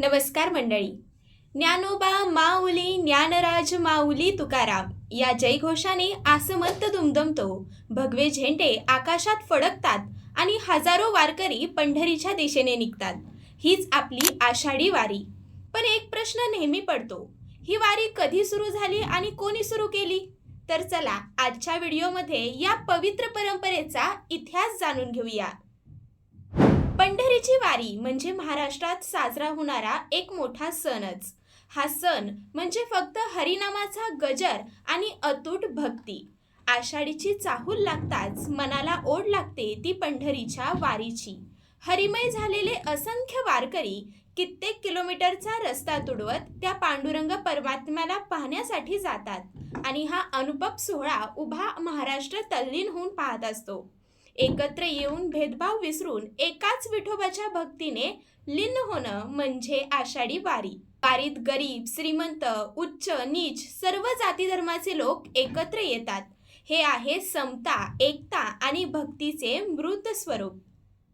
नमस्कार मंडळी. ज्ञानोबा माऊली ज्ञानराज माऊली तुकाराम या जयघोषाने आसमंत दुमदमतो भगवे झेंडे आकाशात फडकतात आणि हजारो वारकरी पंढरीच्या दिशेने निघतात. हीच आपली आषाढी वारी. पण एक प्रश्न नेहमी पडतो ही वारी कधी सुरू झाली आणि कोणी सुरू केली? तर चला आजच्या व्हिडिओमध्ये या पवित्र परंपरेचा इतिहास जाणून घेऊया. पंढरीची वारी म्हणजे महाराष्ट्रात साजरा होणारा एक मोठा सणच. हा सण म्हणजे फक्त हरिनामाचा गजर आणि अतूट भक्ती. आषाढीची चाहूल लागताच मनाला ओढ लागते ती पंढरीच्या वारीची. हरिमय झालेले असंख्य वारकरी कित्येक किलोमीटरचा रस्ता तुडवत त्या पांडुरंग परमात्म्याला पाहण्यासाठी जातात आणि हा अनुपम सोहळा उभा महाराष्ट्र तल्लीन होऊन पाहत असतो. एकत्र येऊन भेदभाव विसरून एकाच विठोबाच्या भक्तीने लीन होणं म्हणजे आषाढी वारी. वारीत गरीब श्रीमंत उच्च नीच सर्व जाती धर्माचे लोक एकत्र येतात. हे आहे समता एकता आणि भक्तीचे मृत स्वरूप.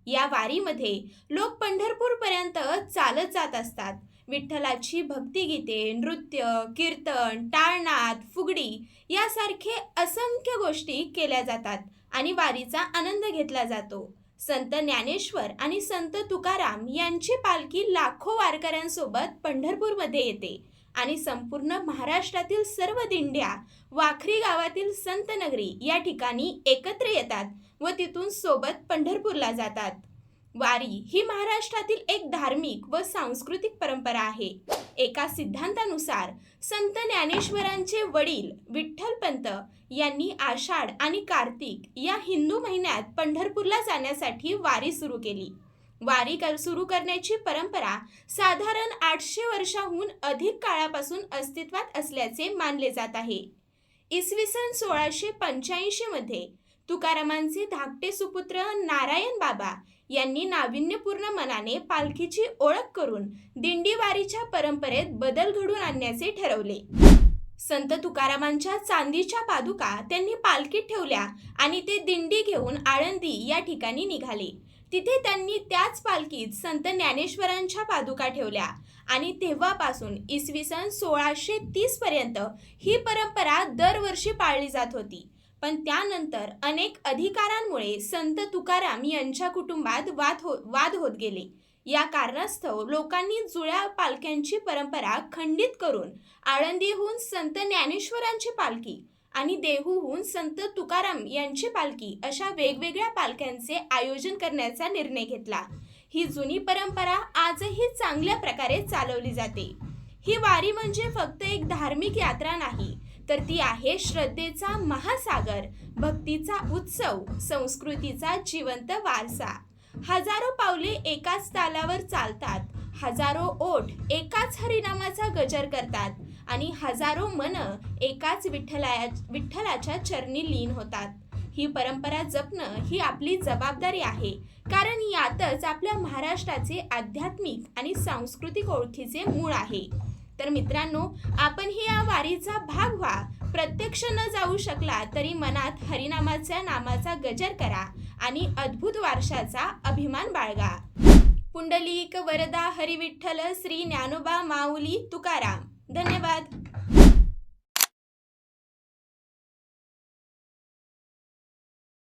या वारीमध्ये लोक पंढरपूरपर्यंत चालत जात असतात. विठ्ठलाची भक्तिगीते नृत्य कीर्तन टाळनाद फुगडी यासारखे असंख्य गोष्टी केल्या जातात. आणि वारीचा आनंद घेतला जातो. संत ज्ञानेश्वर आणि संत तुकाराम यांची पालखी लाखो वारकऱ्यांसोबत पंढरपूरमध्ये येते आणि संपूर्ण महाराष्ट्रातील सर्व दिंड्या वाखरी गावातील संतनगरी या ठिकाणी एकत्र येतात व तिथून सोबत पंढरपूरला जातात. वारी ही महाराष्ट्रातील एक धार्मिक व सांस्कृतिक परंपरा आहे. एका सिद्धांतानुसार संत ज्ञानेश्वरांचे वडील विठ्ठलपंत यांनी आषाढ आणि कार्तिक या हिंदू महिन्यात पंढरपूरला जाण्यासाठी वारी सुरू केली. वारी कर सुरू करण्याची परंपरा साधारण आठशे वर्षाहून अधिक काळापासून अस्तित्वात असल्याचे मानले जात आहे. इसवी सन सोळाशे पंच्याऐंशी मध्ये तुकारामांचे धाकटे सुपुत्र नारायण बाबा यांनी नाविन्यपूर्ण मनाने पालखीची ओळख करून दिंडीवारीच्या परंपरेत बदल घडून आणण्याचे ठरवले. संत तुकारामांच्या चांदीच्या पादुका त्यांनी पालखीत ठेवल्या आणि ते दिंडी घेऊन आळंदी या ठिकाणी निघाले. तिथे त्यांनी त्याच पालखीत संत ज्ञानेश्वरांच्या पादुका ठेवल्या आणि तेव्हापासून इसवी सन सोळाशे तीस पर्यंत ही परंपरा दरवर्षी पाळली जात होती. पण त्यानंतर अनेक अधिकारांमुळे संत तुकाराम यांच्या कुटुंबात वाद हो वाद होत गेले. या कारणास्तव लोकांनी जुळ्या पालख्यांची परंपरा खंडित करून आळंदीहून संत ज्ञानेश्वरांची पालखी आणि देहूहून संत तुकाराम यांची पालखी अशा वेगवेगळ्या पालख्यांचे आयोजन करण्याचा निर्णय घेतला. ही जुनी परंपरा आजही चांगल्या प्रकारे चालवली जाते. ही वारी म्हणजे फक्त एक धार्मिक यात्रा नाही तर ती आहे श्रद्धेचा महासागर भक्तीचा उत्सव संस्कृतीचा जिवंत वारसा. हजारो पावले एकाच तालावर चालतात हजारो ओठ एकाच हरिनामाचा गजर करतात आणि हजारो मन एकाच विठ्ठलाया विठ्ठलाच्या चरणी लीन होतात. ही परंपरा जपणं ही आपली जबाबदारी आहे कारण यातच आपल्या महाराष्ट्राचे आध्यात्मिक आणि सांस्कृतिक ओळखीचे मूळ आहे. तर मित्रांनो आपणही या वारीचा भाग व्हा. प्रत्यक्ष न जाऊ शकला तरी मनात हरिनामाच्या नामाचा गजर करा आणि अद्भुत वारशाचा अभिमान बाळगा. पुंडलिक वरदा हरिविठ्ठल श्री ज्ञानोबा माऊली तुकाराम. धन्यवाद.